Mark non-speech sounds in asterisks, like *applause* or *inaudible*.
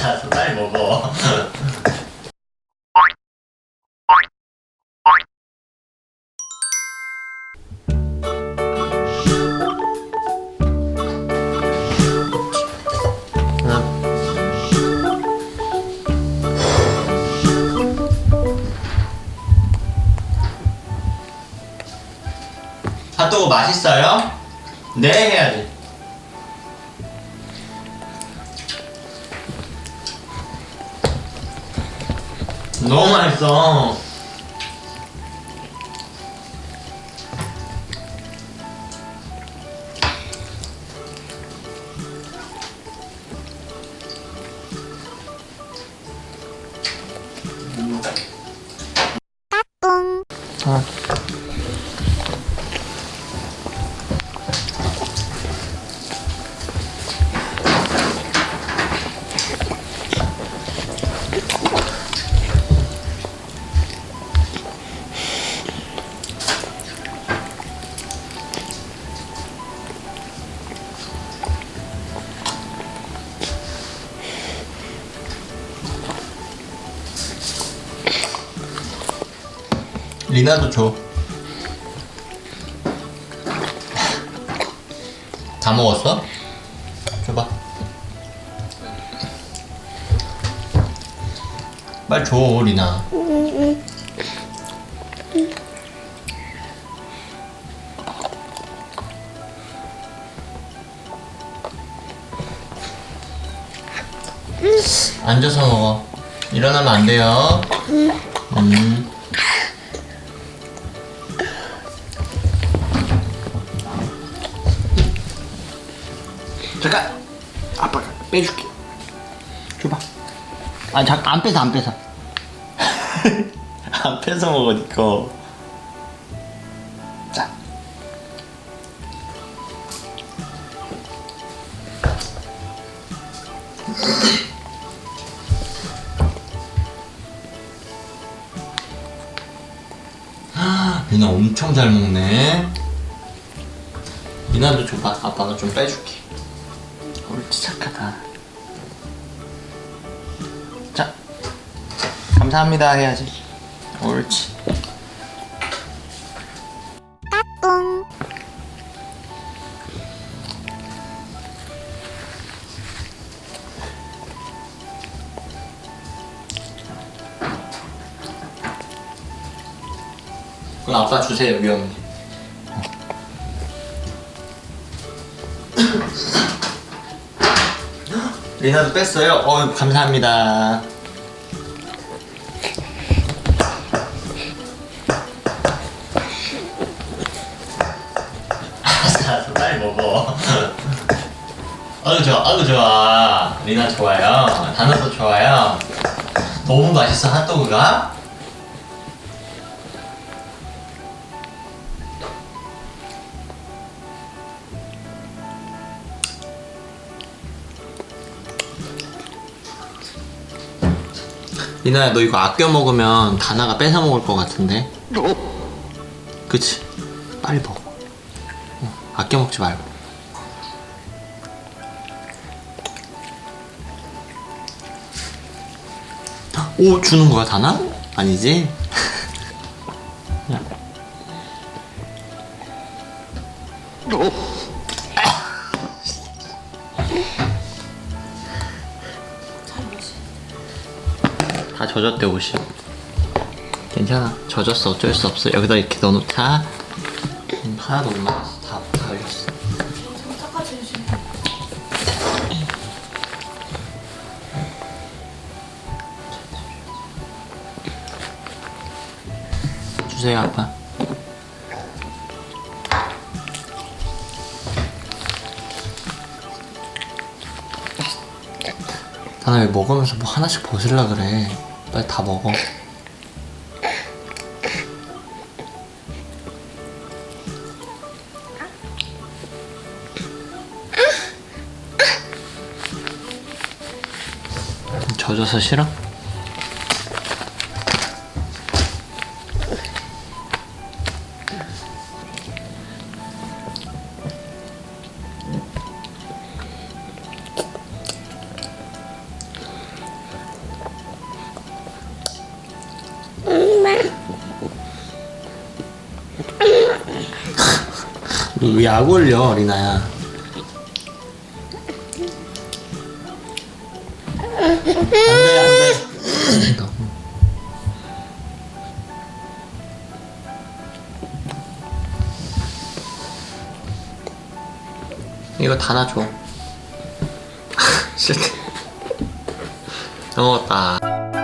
알았어 빨리 먹어 핫도그 맛있어요? 네 해야지 너무 맛있어 아. 리나도 줘. 다 먹었어? 줘봐. 빨리 줘, 리나. 앉아서 먹어. 일어나면 안 돼요. 음. 잠깐 아빠가 빼줄게 줘봐 아 잠깐 안 뺏어 안 뺏어 *laughs* 안 뺏어 먹으니까. 자 리나 엄청 잘 먹네. 리나도 줘봐. 아빠가 좀 빼줄게. 옳지 착하다. 자 감사합니다 해야지. 옳지. 그럼 아빠 주세요 위험해. *laughs* 리나도 뺐어요. 어 감사합니다. 알았어 알았어 빨리 먹어. 아유 좋아 아유 좋아 리나 좋아요 다나도 좋아요 너무 맛있어 핫도그가 리나야 너 이거 아껴 먹으면 다나가 뺏어 먹을 것 같은데? 그치? 빨리 먹어. 어, 아껴 먹지 말고. 오 주는 거야 다나? 아니지? *laughs* 다 젖었대 옷이. 괜찮아. 젖었어. 어쩔 수 없어. 여기다 이렇게 넣어놓자. 음, 하나도 못 나갔어. 다, 다 흘렸어. 주세요 아빠. 나는 왜 먹으면서 뭐 하나씩 벗으려 그래 빨리 다 먹어 젖어서 싫어? 너왜약 올려 리나야? 안돼 안돼. 이거 다 놔줘. *laughs* 싫대 잘 먹었다